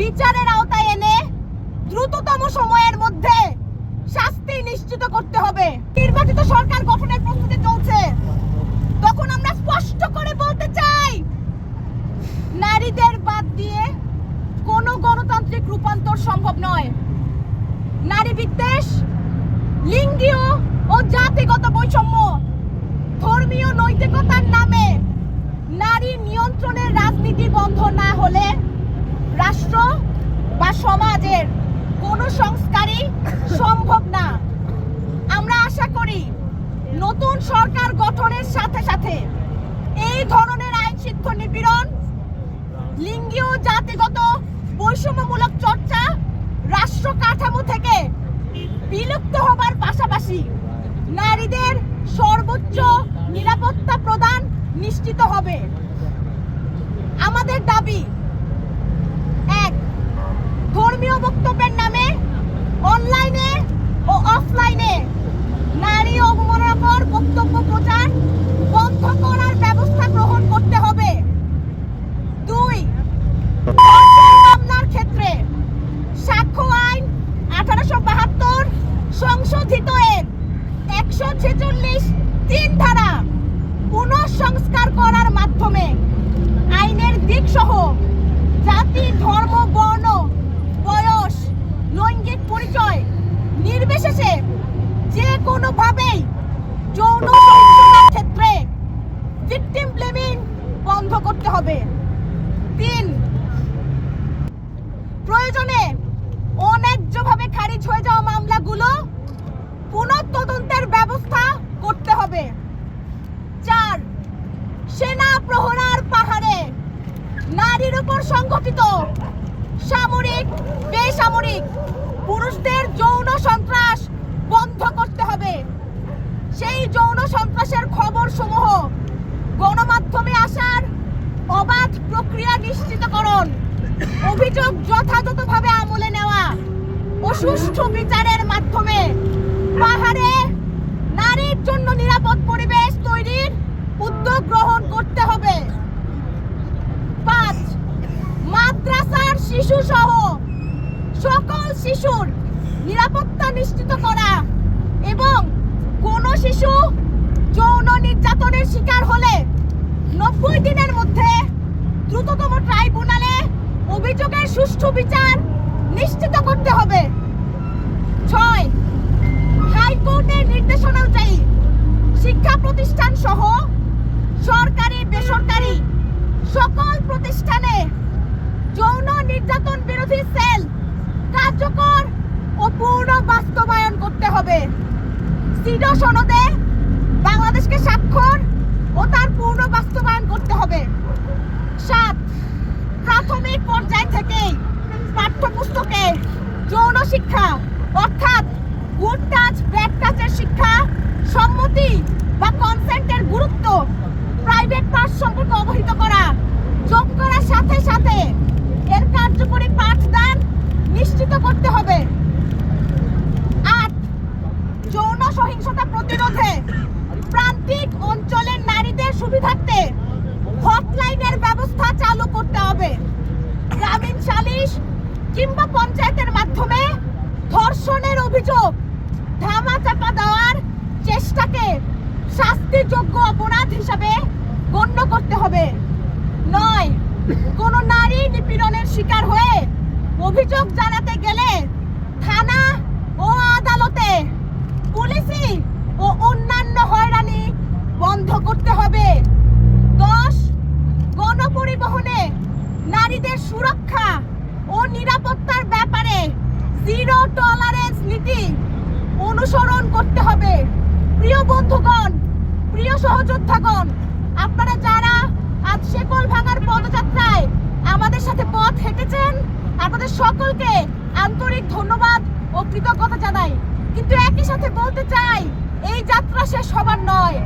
বিচারের আওতায় এনে দ্রুততম সময়ের মধ্যে শাস্তি নিশ্চিত করতে হবে। নির্বাচিত সরকার গঠনের প্রস্তুতি চলছে। তখন আমরা স্পষ্ট করে বলতে চাই, নারীদের বাদ দিয়ে কোনো গণতান্ত্রিক রূপান্তর সম্ভব নয়। নারী বিদ্বেষ, লিঙ্গীয় ও জাতিগত বৈষম্য, ধর্মীয় নৈতিকতার নামে নারী নিয়ন্ত্রণের রাজনীতি বন্ধ না হলে রাষ্ট্র বা সমাজের কোনো সংস্কারই সম্ভব না। আমরা আশা করি নতুন সরকার গঠনের সাথে সাথে এই ধরনের আইন সিদ্ধ নিপীড়ন, লিঙ্গীয় জাতিগত বৈষম্যমূলক চর্চা রাষ্ট্র কাঠামো থেকে বিলুপ্ত হবার পাশাপাশি নারীদের সর্বোচ্চ নিরাপত্তা প্রদান নিশ্চিত হবে। আমাদের দাবি ধর্মীয় বক্তব্যের নামে অনলাইনে ও অফলাইনে নারী অবমাননাকর বক্তব্য প্রচার বন্ধ করার ব্যবস্থা গ্রহণ করতে হবে। দুই মামলার ক্ষেত্রে সাক্ষ্য আইন আঠারোশো বাহাত্তর সংশোধিত এর একশো ছেচল্লিশ তিন ধারা পুনঃসংস্কার করার মাধ্যমে আইনের দিক সহ জাতি যৌন সহিংসতার ক্ষেত্রে ভিকটিম ব্লেমিং বন্ধ করতে হবে। তিন, প্রয়োজনে অন্যায্যভাবে খারিজ হয়ে যাওয়া মামলাগুলো পুনঃতদন্তের ব্যবস্থা করতে হবে। চার, সেনা প্রহরার পাহাড়ে নারীর উপর সংগঠিত সামরিক, বেসামরিক পুরুষদের যৌন সন্ত্রাস বন্ধ করতে হবে সেই যৌন সন্ত্রাসের খবর সমূহ গণমাধ্যমে আসার অবাধ প্রক্রিয়া নিশ্চিতকরণ, অভিযোগ যথাযথভাবে আমলে নেওয়া ও সুষ্ঠু বিচারের মাধ্যমে পাহাড়ে নারীর জন্য নিরাপদ পরিবেশ তৈরির উদ্যোগ গ্রহণ করতে হবে। পাঁচ, মাদ্রাসার শিশু সহ সকল শিশুর নিরাপত্তা নিশ্চিত করা এবং কোন শিশু যৌন নির্যাতনের শিকার হলে নব্বই দিনের মধ্যে দ্রুততম ট্রাইব্যুনালে অভিযোগের সুষ্ঠু বিচার নিশ্চিত করতে হবে। ছয়, হাইকোর্টের নির্দেশনা অনুযায়ী শিক্ষা প্রতিষ্ঠান সহ সরকারি, বেসরকারি সকল প্রতিষ্ঠানে যৌন নির্যাতন বিরোধী সেল কার্যকর ও পূর্ণ বাস্তবায়ন করতে হবে। সিডো সনদে বাংলাদেশকে স্বাক্ষর ও তার পূর্ণ বাস্তবায়ন করতে হবে। সাত, প্রাথমিক পর্যায় থেকে পাঠ্যপুস্তকে যৌন শিক্ষা, অর্থাৎ গুড টাচ ব্যাড টাচের শিক্ষা সম্মতি বা কনসেন্টের গুরুত্ব প্রাইভেট পার্ট সম্পর্কে অবহিত করা, যোগ করার সাথে সাথে এর কার্যকরী পাঠদান নিশ্চিত করতে হবে। আট, যৌন সহিংসতা প্রতিরোধে প্রান্তিক অঞ্চলের নারীদের সুবিধার্থে হটলাইনের ব্যবস্থা চালু করতে হবে। গ্রামীণ সালিশ কিংবা পঞ্চায়েতের মাধ্যমে ধর্ষণের অভিযোগ ধামাচাপা দেওয়ার চেষ্টাকে শাস্তিযোগ্য অপরাধ হিসাবে গণ্য করতে হবে। নয়, কোনো নারী নিপীড়নের শিকার হয়ে অভিযোগ জানাতে গেলে থানা ও আদালতে পুলিশি ও অন্যান্য হয়রানি বন্ধ করতে হবে দশ গণপরিবহনে নারীদের সুরক্ষা ও নিরাপত্তার ব্যাপারে জিরো টলারেন্স নীতি অনুসরণ করতে হবে। প্রিয় বন্ধুগণ, প্রিয় সহযোদ্ধাগণ, আপনারা যারা আজ শেকল ভাঙার পদযাত্রায় আমাদের সাথে পথ হেঁটেছেন, আপনাদের সকলকে আন্তরিক ধন্যবাদ ও কৃতজ্ঞতা জানাই। কিন্তু একই সাথে বলতে চাই, এই যাত্রা শেষ হবার নয়।